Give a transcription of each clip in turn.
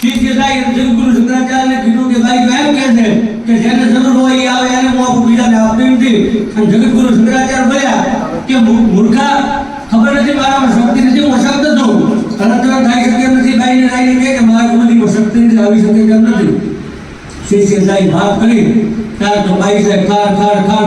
શિષ્ય થાય જગુરુ શંકરાચાર્યને કીધું કે ભાઈ એમ કહે છે કે જેને જરૂર હોય એ આવે, એને હું આપું બીજાને આપતી નથી અને જગતગુરુ શંકરાચાર્ય બોલ્યા કે મૂર્ખા, ખબર નથી મારામાં શક્તિ નથી, હું અશક્ત છું તરત તરત થાય શકે નથી, ભાઈને લાઈને કહે કે મારા ગુરુજીમાં શક્તિ નથી, આવી શકે તેમ નથી. શિષ્ય સાહેબ ભાગ કરી. ત્યારે તો ભાઈ સાહેબ ખાર ખાર ખાર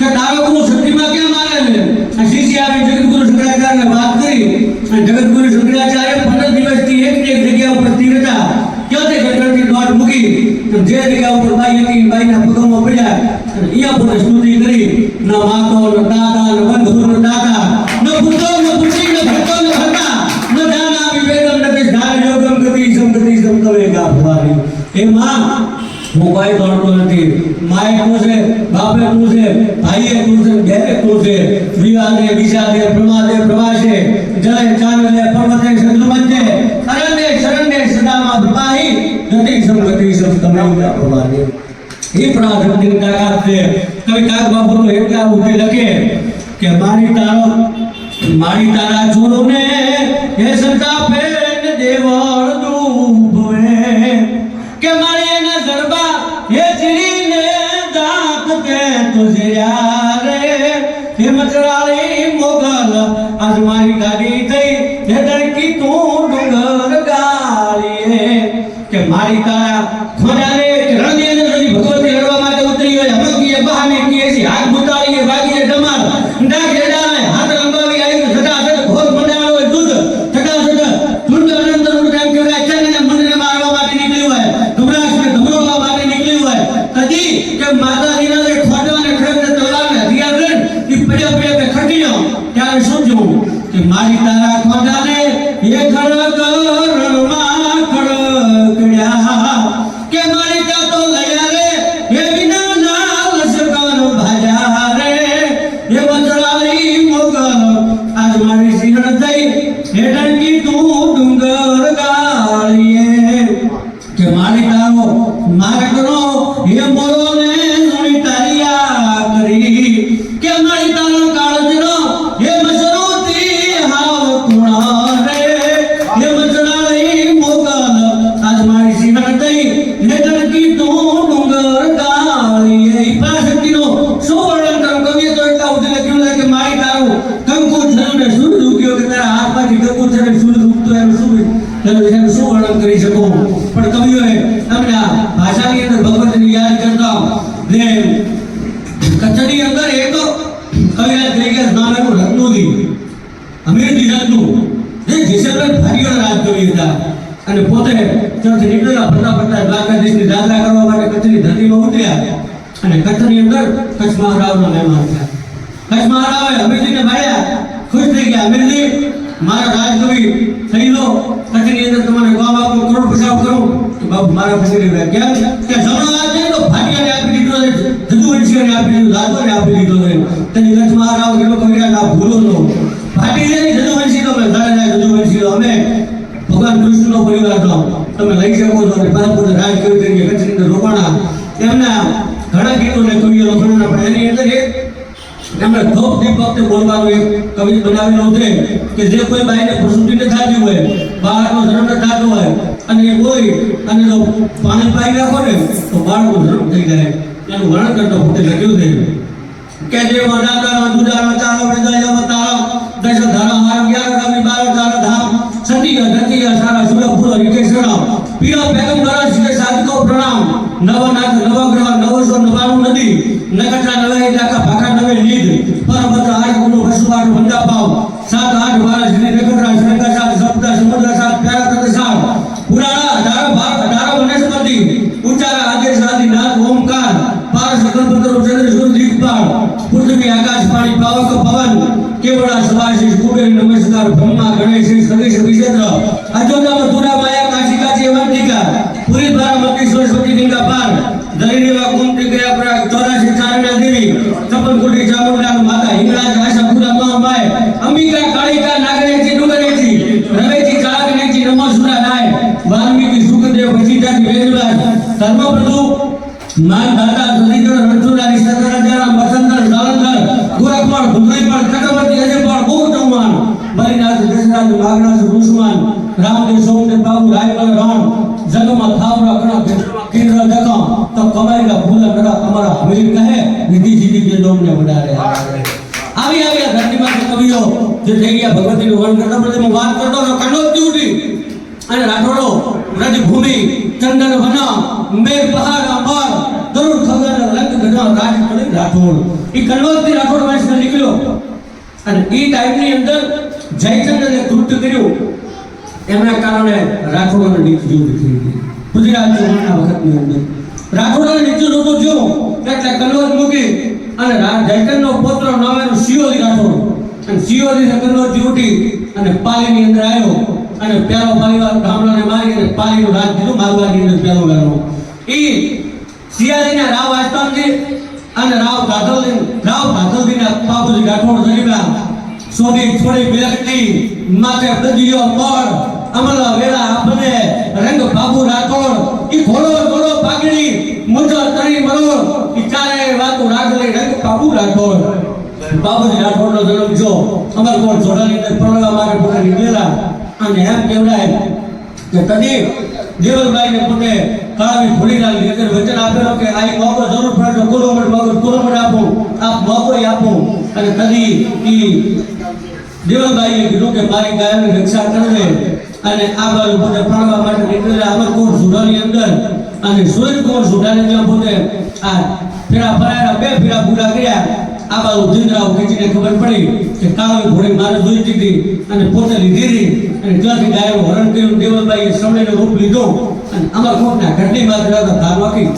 કે તારો ગુરુ શક્તિમાં કેમ માને છે આ જગતગુરુ શંકરાચાર્યને વાત કરી અને જગતગુરુ શંકરાચાર્ય પંદર દિવસથી એક એક જગ્યા ઉપર સ્થિર હતા ક્યાંથી દોટ મૂકી અને જે જગ્યા ઉપર બાઈ હતી બાઈના પગમાં પડ્યા અને અહીંયા પોતે સ્તુતિ કરી, ન માતો, ન દાદા, ન બંધુ, ન દાદા, ન પુત્રો ન પુત્રી ન ભક્તો ન ભક્તા ન દાના વિવેકમ ન તે ધ્યાન યોગમ ગતિ સંગતિ સંતવેગા ભવાની એ માં હું કોઈ દોડતો નથી. માએ તું છે? બાપે તું છે? ભાઈએ તું છે? બેને તું છે? વિવાદે વિષાદે પ્રમાદે, પ્રવાસે. જય ચાનલે પર્વતે સદમધ્યે અરણ્ય શરણ્ય સદામાં પ્રવાહી ગતિ સંગતિ સંતમેગા ભવાની એ પ્રાગતિની તાકાત છે. કવિ કાગ બાપુનો એટલા ઊભી લખે કે મારી તારો, મારી તારા જોડોને હે સંતાપે દેવળ કે તુજે યારે? હિંમત મચરાળી મોગલ, આજ મારી ગાડી થઈ હે ધડકી તું ડુંગર ગાળીએ. કે મારી તારા ખોજાને રણની અંદર સુધી ભગવતી લડવા માટે ઉતરી હોય હમકીએ બહાને કીએ છે હાથ મુતાડીએ ભાગીએ ધમાલ ડાક જડાને હાથ લંબાવી આવી સદા સદ ઘોર મંડાળો હોય, દૂધ થકા સદ દૂધ અનંત રૂપ એમ કહેવાય ચંદ્રને મંદિરે મારવા માટે નીકળ્યું હોય ધુમરાજને ધમરોવા માટે નીકળ્યું હોય. કદી કે માતાજીના એનું શું વર્ણન કરી શકું? પણ કવિઓએ તમને આ ભાષાની અંદર ભગવતને યાદ કરતા ને કચ્છની અંદર એક કવિરાજ તરીકે નામ હતું. રત્નુજી અમીરજી રત્નુ. જે જેસલમેર ભારીઓ રાજ કરી હતા. અને પોતે ત્યાંથી નીકળેલા ફરતા ફરતા દ્વારકાધીશની યાત્રા કરવા માટે કચ્છની ધરતીમાં ઉતર્યા. અને કચ્છની અંદર કચ્છ મહારાવના મહેમાન થયા. કચ્છ મહારાવે અમીરજીને મળ્યા ખુશ થઈ ગયા. અમીરજી મારા રાજકવિ લો કચ્છની અંદર તમારે ગામ આપું કરોડ પછાવ કરું. તો બાપુ, મારા રહ્યા કેમ કે જમણો છે તો ભાટિયાને આપી દીધો છે જદુવંશીઓને આપી દીધો લાદોને આપી દીધો છે. તેની કચ્છ રાવ કેટલો કવિરાજ આ ભૂલો નો. ભાટિયાની જદુવંશી તો મેં ધારે જદુવંશી અમે. ભગવાન કૃષ્ણનો પરિવાર તો તમે લઈ શકો છો અને પાછા પોતે રાજ કવિ તરીકે કચ્છની અંદર રોકાણા. તેમના ઘણા ગીતોને કવિઓ લખવાના, પણ એની અંદર એક એમણે ધોપ દીપ વખતે બોલવાનું એક કવિ બનાવેલું છે કે જે કોઈ બાઈને પ્રસૂતિ ન થતી હોય, બાળકનો જન્મ થતો હોય, અને એ બોલી અને જો પાણી પાઈ રાખો ને, તો બાળકનો જન્મ થઈ જાય. એનું વર્ણન કરતો પોતે લખ્યું છે. કે જે વડાકા દુજાનો ચાલો વેદાય અવતાર દશ ધરા હાર ગ્યાર કવિ બાર ચાર ધામ સતી ગતિ ધતીય સારા સુરપુર હિતેશ્વર પીરો દ્વારા શ્રી સાધકો પ્રણામ, નવનાથ નવગ્રહ અજોદા મથુરા માયા કાશિકા કાશી અવંતિકા પુરી દ્વારમતી સરસ્વતી ગંગા પાર. દરિદેવા કુંતી ગયા પ્રયાગ ચોરાશી ચારણા દેવી. છપ્પન કોટી ચામુંડા માતા હિંગળાજ આશાપુરા મહામાય. અંબિકા, કાળિકા નાગરેજી ડુંગરેજી રવેજી ચાળકનેજી નમો સુરા નાય વાલ્મીકી, સુખદેવ વચિતાજી વેદવ્યાસ. ધર્મપ્રભુ, માન દાતા દલિતર રણછોડાની સતરાજાના મસંદર જાલંધર ગોરખપણ ભુજરીપણ ચક્રવર્તી અજયપણ બહુ ચૌહાણ. બલિનાથ દશરાજ માગનાથ ઋષમાન રામદેવ સોમદેવ બાબુ રાયમલ રામ, જગમાં થાવરા ગણા કેન્દ્ર દકમ તો કમાઈના ભૂલા કરા, તમારા હમીર કહે નિધિ સીધી જે ડોમને વધારે આવી આવી આ ધરતીમાંથી કવિઓ જે થઈ ગયા, ભગવતીનું વર્ણન કરતા પણ હું વાત કરતો હતો કનોજથી ઉઠી. અને રાઠોડો વ્રજભૂમિ ચંદન વના, મેર પહાડ અંબર ગરુડ ખગન રંગ ગજા રાજ કરી રાઠોડ. એ કનોજથી રાઠોડ વંશને નીકળ્યો. અને એ ટાઈમની અંદર જયચંદ્રને કૃત્ય કર્યું. એમના કારણે રાઠોડોને નીચ યુદ્ધ થઈ ગઈ ગુજરાત ચૌહાણના વખતની અંદર. રાઠોડોને નીચું લોકો જો એટલે કનોજ મૂકી અને રા- પુત્ર નામ સિયોજી રાઠોડ અને સિયોજી કનોજથી ઉઠી અને પાલીની અંદર આવ્યો અને પેલો પરિવાર ગામડાને મારી અને પાલીનું રાજ દીધું મારવાની અંદર પહેલો ગાળો એ સિયાજીના રાવ આસ્તમજી અને રાવ ભાદલજી રાવ ભાદલજીના બાપુજી રાઠોડ જરીબા સોની થોડી બિલકતી માથે દદિયો મળ અમલા વેળા આપને રંગ બાબુ રાઠોડ. ઈ ઘોડો ઘોડો પાગડી મુજર તણી મરોડ. ઈ ચારે વાતો રાખલી રંગ બાબુ રાઠોડ. બાબુજી રાઠોડનો જન્મ જો અમરકોટ જોડાની અંદર પરણવા માટે પોતે નીકળેલા. અને એમ કેવડાય કે કદી દેવલભાઈને પોતે કાળાવી ભોળીલાલ નીકળ વચન આપેલો કે આ મોકો જરૂર પડે તો કોલોમડ મોકો કોલોમડ આપો. આપ મોકો આપો. અને કદી ઈ દેવલભાઈએ કીધું કે મારી ગાયની રક્ષા કરજે. અને આ બાજુ પોતે પાડવા માટે નીકળેલા અમરકોટ સુધાની અંદર અને સૂરજકોટ સુધાની ત્યાં પોતે આ ફેરા ફરાયા બે ફેરા પૂરા કર્યા આ બાજુ જિંદરાઓ ખેંચીને ખબર પડી કે કાળવી ઘોડી મારે જોઈ દીધી અને પોતે લીધી અને ત્યાંથી ગાયો હરણ કર્યું. દેવલભાઈએ સમયનો રૂપ લીધો. અને અમરકોટના ઘરની માત્ર ધાર વાકી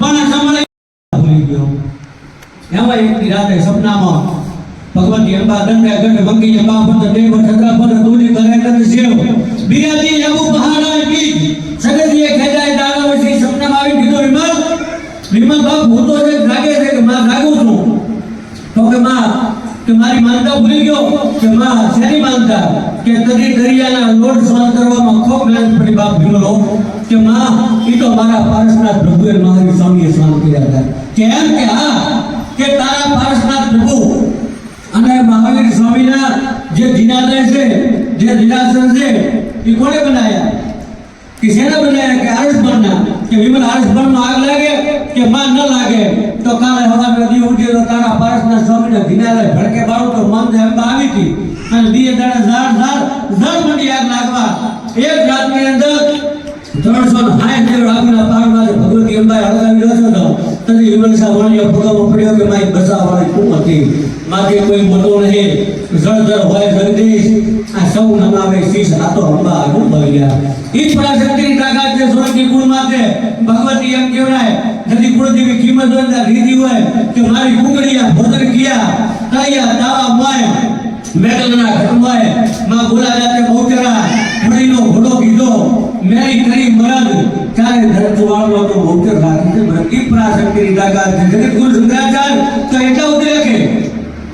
પણ સમય ભૂલી ગયો. એમાં એક રાતે સપનામાં ભગવતી અંબા દંડે ગંડ મંગી અંબા પદ દેવ છત્રા પર તુલી કરે કદ શિવ બિરાજી લેબુ પહાડા બીજ સગજીએ ખેજાય દાડા વસી સપનામાં આવી કીધું વિમલ વિમલ બાપ, હું જે લાગે છે કે માં લાગુ છું. તો કે માં, કે મારી માનતા ભૂલી ગયો? કે માં, શેની માનતા? કે તરી દરિયાના લોટ સ્વાન કરવામાં ખૂબ મહેનત પડી, બાપ ભીમલો કે માં એ તો મારા પારસના પ્રભુએ મહાવીર સ્વામીએ સ્વાન કર્યા હતા. કેમ કે હા, કે તારા સ્વામીના જે દિનાલય છે, જે દિનાસન છે, એ કોને બનાવ્યા? કે શેના બનાવ્યા? કે આરસપરના કે વિમલ આરસપરનો આગ લાગે કે માં ન લાગે? તો કાલે હવા નદી ઉઠી તો તારા પારસના સ્વામીને દિનાલય ભડકે બાળો તો મન એમ આવી હતી અને દીએ દાડે ઝાડ ઝાડ ઝાડ મંડી આગ લાગવા. એક રાતની અંદર ત્રણસો ને સાઠ જેવડ આગના ભગવતી અંબાએ હળગાવી રહ્યો હતો. તદી વિમલ સાહેબ વાણીઓ પગામાં પડ્યો કે મારી બસાવવાની કુમ હતી? માથે કોઈ મોટો નહીં જળધર હોય જગદીશ આ સૌ નમાવે, શીશ હાથો અંબા આગળ બળી ગયા. ઈ પરાશક્તિની તાકાત છે સોનકી ગુણ માટે ભગવતી એમ કહેવાય જદી કુળદેવી કિંમત હોય રીધી હોય કે મારી કુકડીયા ભોજન કિયા, તૈયા દાવા મોય મેઘલના ઘટમાયમાં બોલા જાતે બહુચરા, ઘડીનો ઘોડો કીધો, મેરી કરી મરદ ચારે તો બહુચર. રાખી છે ઈ પરાશક્તિની તાકાત છે. જગત ગુરુ શંકરાચાર્ય તો એટલા ઉતરે